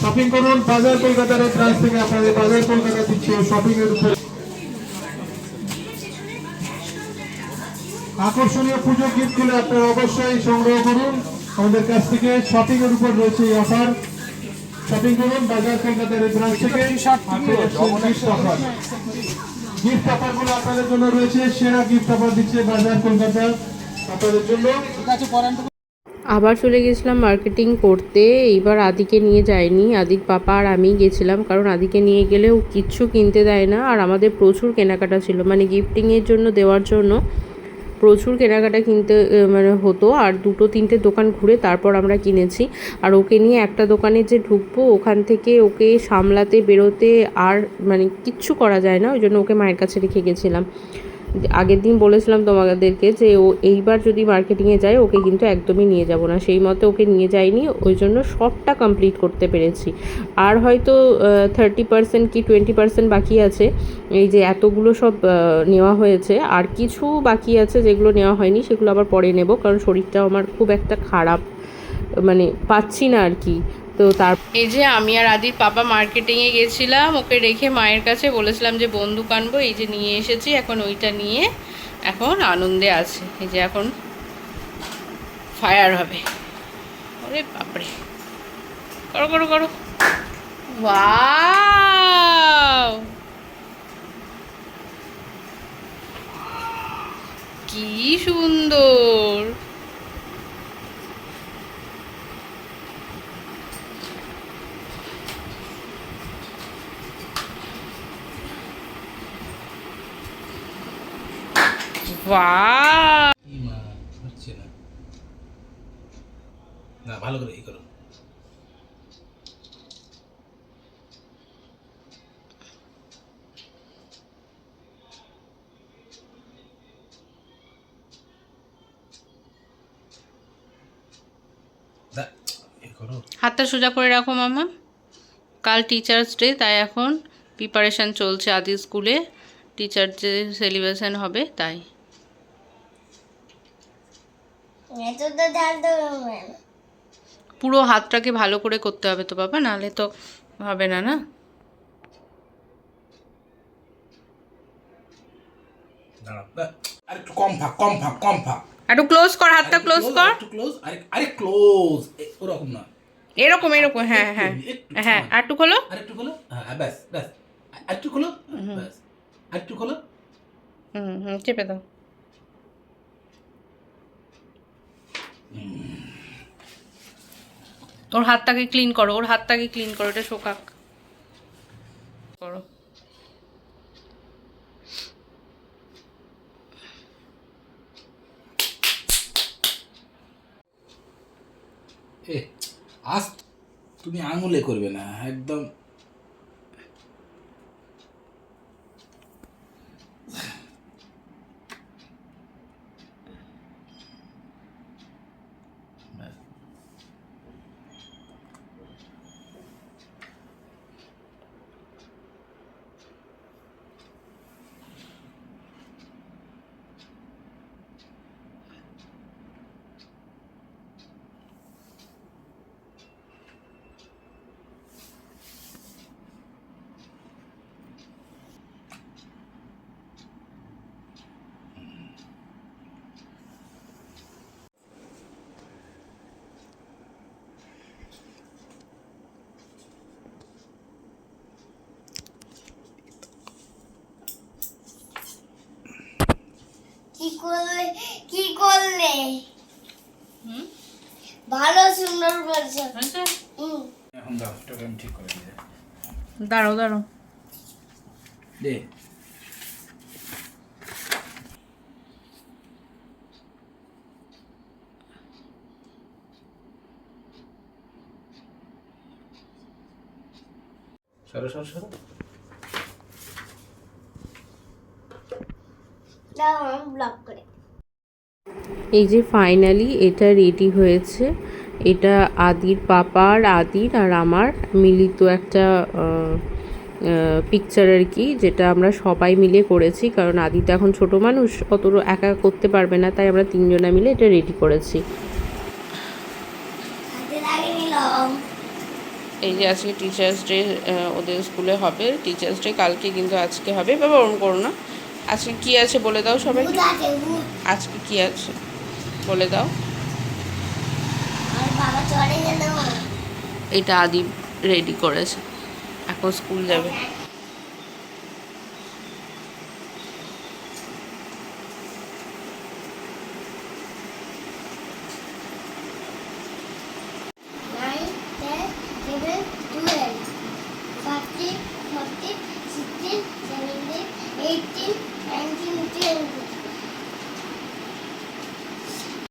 Shopping করুন বাজার branch থেকে আপনাদের বাজার কলকাতা দিচ্ছে শপিং এর উপর। আকর্ষণীয় পুজো গিফটগুলো আপনারা অবশ্যই সংগ্রহ করুন। আমাদের কাছ থেকে শপিং এর উপর রয়েছে এই অফার শপিং করুন বাজার কলকাতার এই ব্রাঞ্চ থেকে গিফট আপনাদের জন্য রয়েছে সেরা গিফট অফার দিচ্ছে বাজার কলকাতা আপনাদের জন্য। আবার চলে গেছিলাম মার্কেটিং করতে। এইবার আদিকে নিয়ে যাইনি। আদির পাপা আর আমি গেছিলাম, কারণ আদিকে নিয়ে গেলেও কিচ্ছু কিনতে দেয় না। আর আমাদের প্রচুর কেনাকাটা ছিল মানে গিফটিংয়ের জন্য দেওয়ার জন্য প্রচুর কেনাকাটা কিনতে মানে হতো। আর দুটো তিনটে দোকান ঘুরে তারপর আমরা কিনেছি। আর ওকে নিয়ে একটা দোকানে যে ঢুকবো, ওখান থেকে ওকে সামলাতে, বেরোতে আর মানে কিচ্ছু করা যায় না। ওই জন্য ওকে মায়ের কাছে রেখে গেছিলাম। আগের দিন বলেছিলাম তোমাদেরকে যে ও এইবার যদি মার্কেটিংয়ে যায়, ওকে কিন্তু একদমই নিয়ে যাব না। সেই মতে ওকে নিয়ে যাইনি, ওই জন্য সবটা কমপ্লিট করতে পেরেছি। আর হয়তো থার্টি পার্সেন্ট কি টোয়েন্টি পার্সেন্ট বাকি আছে, এই যে এতগুলো সব নেওয়া হয়েছে। আর কিছু বাকি আছে যেগুলো নেওয়া হয়নি, সেগুলো আবার পরে নেব, কারণ শরীরটাও আমার খুব একটা খারাপ মানে পাচ্ছি না আর কি। তো তার এই যে আমি আর আদির পাপা মার্কেটিংয়ে গেছিলাম, ওকে রেখে মায়ের কাছে বলেছিলাম যে বন্দুক আনব, এই যে নিয়ে এসেছি, এখন ওইটা নিয়ে এখন আনন্দে আছে। এই যে এখন ফায়ার হবে। ওরে বাপরে। করো করো করো। ওয়াও কি সুন্দর ওয়াও কি মা হচ্ছে না। ভালো করে ই করো। হাতটা সোজা করে রাখো মামা। কাল টিচার্স ডে তাই এখন প্রিপারেশান চলছে আদি স্কুলে। টিচার যে সেলিব্রেশন হবে তাই। পুরো হাতটাকে ভালো করে করতে হবে তো বাবা নাহলে তো হবে না না? আরেকটু কম ফাঁক কম ফাঁক কম ফাঁক একটু ক্লোজ কর হাতটা ক্লোজ কর। একটু ক্লোজ আরে আরে ক্লোজ ওরকম না এরকম এরকম হ্যাঁ হ্যাঁ। হ্যাঁ একটু খোলো। আরেকটু খোলো হ্যাঁ ব্যাস ব্যাস। আরেকটু খোলো ব্যাস। আরেকটু খোলো। হুম হুম চেপে দাও। ওর হাতটাকে ক্লিন করো, ওর হাতটাকে ক্লিন করো, এটা শোকাক। করো। এ আজ তুমি আঙুলে করবে না, একদম ব্যাস। কি করলে কি করলে? হুম? ভালো সুন্দর বলছো। হুম। এখন দাও এটাকে আমি ঠিক করে দিয়ে। দাঁড়াও দাঁড়াও। দে। সরো সরো সরো। এই যে ফাইনালি এটা রেডি হয়েছে এটা আদির পাপার আদির আর আমার মিলিত একটা পিকচার আর কি যেটা আমরা সবাই মিলে করেছি কারণ আদি তো এখন ছোটো মানুষ অত একা করতে পারবে না তাই আমরা তিনজনা মিলে এটা রেডি করেছি। এই যে আজকে টিচার্স ডে ওদের স্কুলে হবে টিচার্স ডে কালকে কিন্তু আজকে হবে বা বরণ করো না। আজকে কি আছে বলে দাও ভূত আজকে কি আছে বলে দাও। এটা আদি রেডি করেছে। এখন স্কুল যাবে।